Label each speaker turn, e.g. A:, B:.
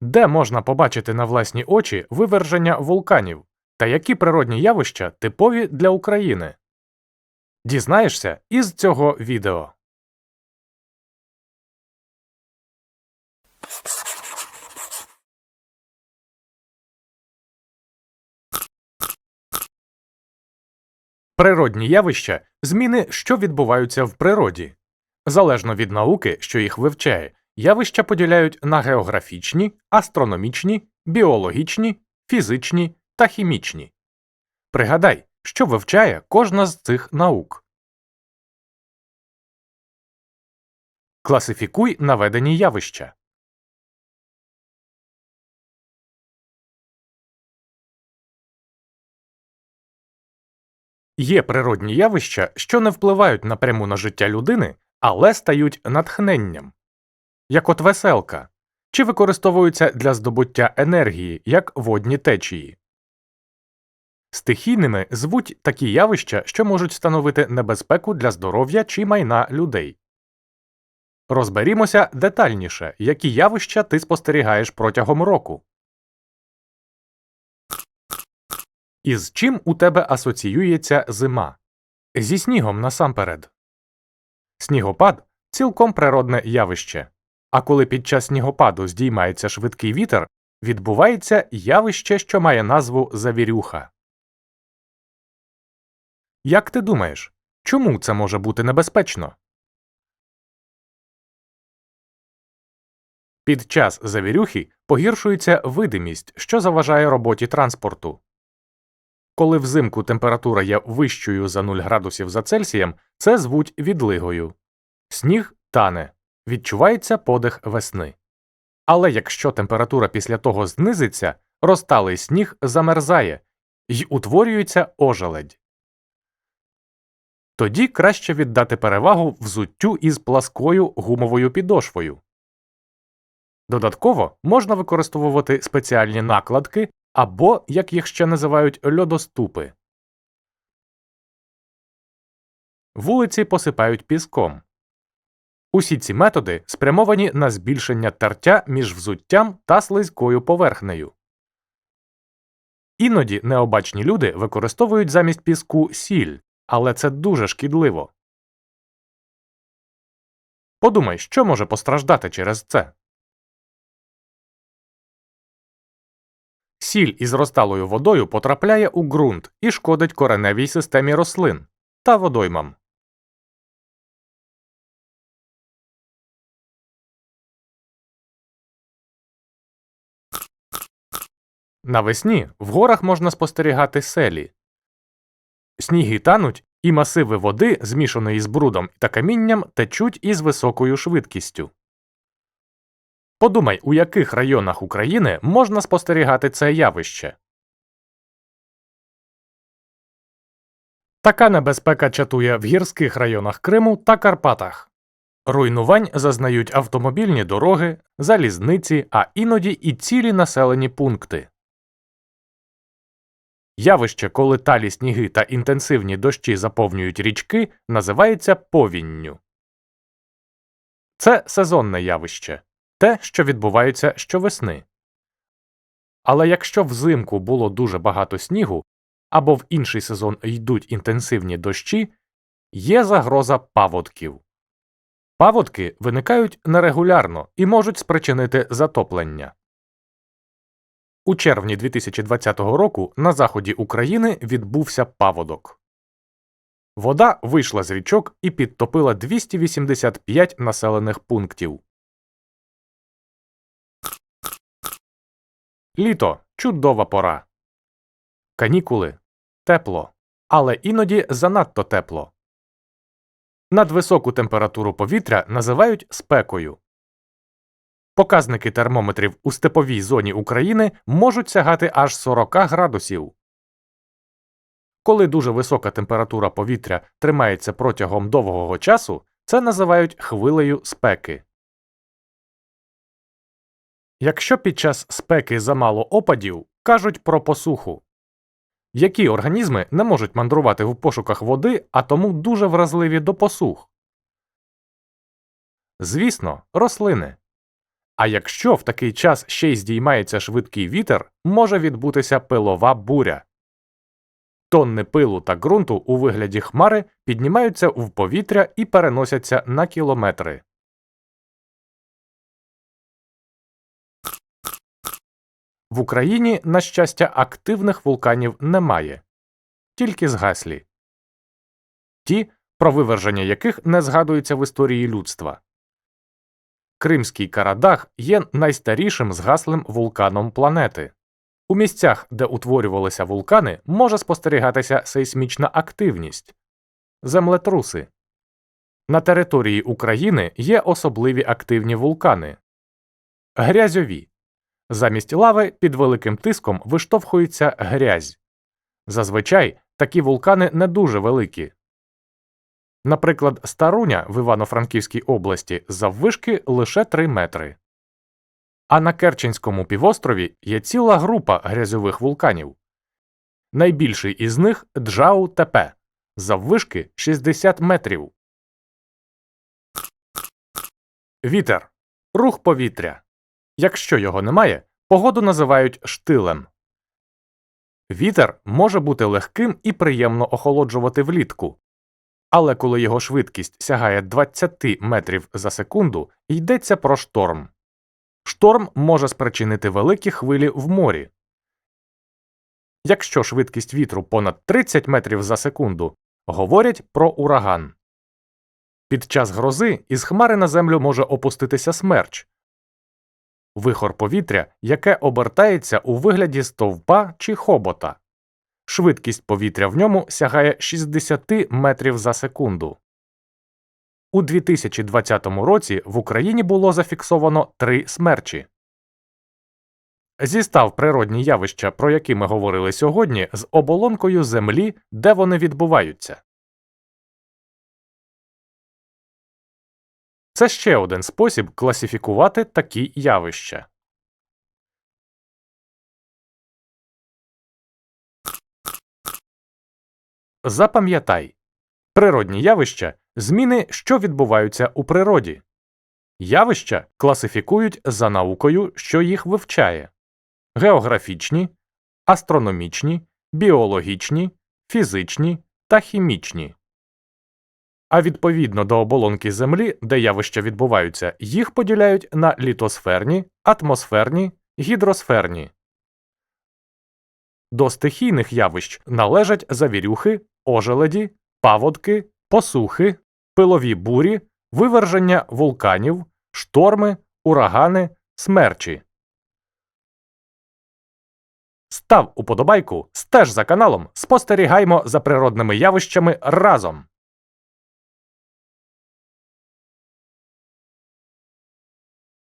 A: Де можна побачити на власні очі виверження вулканів та які природні явища типові для України? Дізнаєшся із цього відео. Природні явища зміни, що відбуваються в природі. Залежно від науки, що їх вивчає, явища поділяють на географічні, астрономічні, біологічні, фізичні та хімічні. Пригадай, що вивчає кожна з цих наук. Класифікуй наведені явища. Є природні явища, що не впливають напряму на життя людини, але стають натхненням, як от веселка, чи використовуються для здобуття енергії, як водні течії. Стихійними звуть такі явища, що можуть становити небезпеку для здоров'я чи майна людей. Розберімося детальніше, які явища ти спостерігаєш протягом року. Із чим у тебе асоціюється зима? Зі снігом насамперед. Снігопад цілком природне явище. А коли під час снігопаду здіймається швидкий вітер, відбувається явище, що має назву завірюха. Як ти думаєш, чому це може бути небезпечно? Під час завірюхи погіршується видимість, що заважає роботі транспорту. Коли взимку температура є вищою за 0 градусів за Цельсієм, це звуть відлигою. Сніг тане, відчувається подих весни. Але якщо температура після того знизиться, розталий сніг замерзає й утворюється ожеледь. Тоді краще віддати перевагу взуттю із пласкою гумовою підошвою. Додатково можна використовувати спеціальні накладки або, як їх ще називають, льодоступи. Вулиці посипають піском. Усі ці методи спрямовані на збільшення тертя між взуттям та слизькою поверхнею. Іноді необачні люди використовують замість піску сіль, але це дуже шкідливо. Подумай, що може постраждати через це. Сіль із розталою водою потрапляє у ґрунт і шкодить кореневій системі рослин та водоймам. Навесні в горах можна спостерігати селі. Сніги тануть, і масиви води, змішаної з брудом та камінням, течуть із високою швидкістю. Подумай, у яких районах України можна спостерігати це явище. Така небезпека чатує в гірських районах Криму та Карпатах. Руйнувань зазнають автомобільні дороги, залізниці, а іноді і цілі населені пункти. Явище, коли талі сніги та інтенсивні дощі заповнюють річки, називається повінню. Це сезонне явище те, що відбувається щовесни. Але якщо взимку було дуже багато снігу або в інший сезон йдуть інтенсивні дощі, є загроза паводків. Паводки виникають нерегулярно і можуть спричинити затоплення. У червні 2020 року на заході України відбувся паводок. Вода вийшла з річок і підтопила 285 населених пунктів. Літо чудова пора. Канікули тепло, але іноді занадто тепло. Надвисоку температуру повітря називають спекою. Показники термометрів у степовій зоні України можуть сягати аж 40 градусів. Коли дуже висока температура повітря тримається протягом довгого часу, це називають хвилею спеки. Якщо під час спеки замало опадів, кажуть про посуху. Які організми не можуть мандрувати в пошуках води, а тому дуже вразливі до посух? Звісно, рослини. А якщо в такий час ще й здіймається швидкий вітер, може відбутися пилова буря. Тонни пилу та ґрунту у вигляді хмари піднімаються в повітря і переносяться на кілометри. В Україні, на щастя, активних вулканів немає, тільки згаслі. Ті, про виверження яких не згадується в історії людства. Кримський Карадах є найстарішим згаслим вулканом планети. У місцях, де утворювалися вулкани, може спостерігатися сейсмічна активність землетруси. На території України є особливі активні вулкани грязьові. Замість лави під великим тиском виштовхується грязь. Зазвичай такі вулкани не дуже великі. Наприклад, Старуня в Івано-Франківській області заввишки лише 3 метри. А на Керченському півострові є ціла група грязьових вулканів. Найбільший із них Джау Тепе заввишки 60 метрів. Вітер рух повітря. Якщо його немає, погоду називають штилем. Вітер може бути легким і приємно охолоджувати влітку. Але коли його швидкість сягає 20 метрів за секунду, йдеться про шторм. Шторм може спричинити великі хвилі в морі. Якщо швидкість вітру понад 30 метрів за секунду, говорять про ураган. Під час грози із хмари на землю може опуститися смерч вихор повітря, яке обертається у вигляді стовпа чи хобота. Швидкість повітря в ньому сягає 60 метрів за секунду. У 2020 році в Україні було зафіксовано три смерчі. Зістав природні явища, про які ми говорили сьогодні, з оболонкою Землі, де вони відбуваються. Це ще один спосіб класифікувати такі явища. Запам'ятай природні явища зміни, що відбуваються у природі. Явища класифікують за наукою, що їх вивчає географічні, астрономічні, біологічні, фізичні та хімічні. А відповідно до оболонки Землі, де явища відбуваються, їх поділяють на літосферні, атмосферні, гідросферні. До стихійних явищ належать завірюхи, ожеледі, паводки, посухи, пилові бурі, виверження вулканів, шторми, урагани, смерчі. Став уподобайку, стеж за каналом, спостерігаймо за природними явищами разом.